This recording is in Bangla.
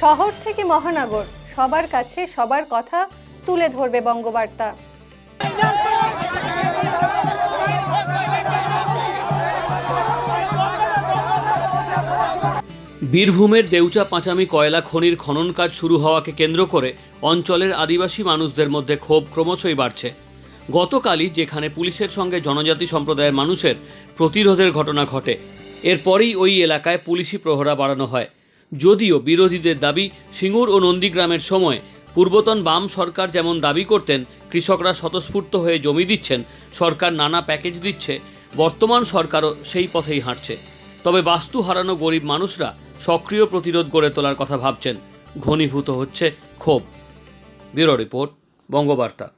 শহর থেকে মহানগর, সবার কাছে সবার কথা তুলে ধরবে বঙ্গবার্তা। বীরভূমের দেউচা পাঁচামি কয়লা খনির খনন কাজ শুরু হওয়াকে কেন্দ্র করে অঞ্চলের আদিবাসী মানুষদের মধ্যে ক্ষোভ ক্রমশই বাড়ছে। গতকালই যেখানে পুলিশের সঙ্গে জনজাতি সম্প্রদায়ের মানুষের প্রতিরোধের ঘটনা ঘটে, এরপরেই ওই এলাকায় পুলিশি প্রহরা বাড়ানো হয়। যদিও বিরোধীদের দাবি সিঙ্গুর ও নন্দীগ্রামের সময়। পূর্বতন বাম সরকার যেমন দাবি করতেন, কৃষকরা স্বতঃস্ফূর্ত হয়ে জমি দিচ্ছেন, সরকার নানা প্যাকেজ দিচ্ছে, বর্তমান সরকারও সেই পথেই হাঁটছে। তবে বাস্তু হারানো গরিব মানুষরা সক্রিয় প্রতিরোধ গড়ে তোলার কথা ভাবছেন। ঘনীভূত হচ্ছে ক্ষোভ। Bureau report, Bangabarta.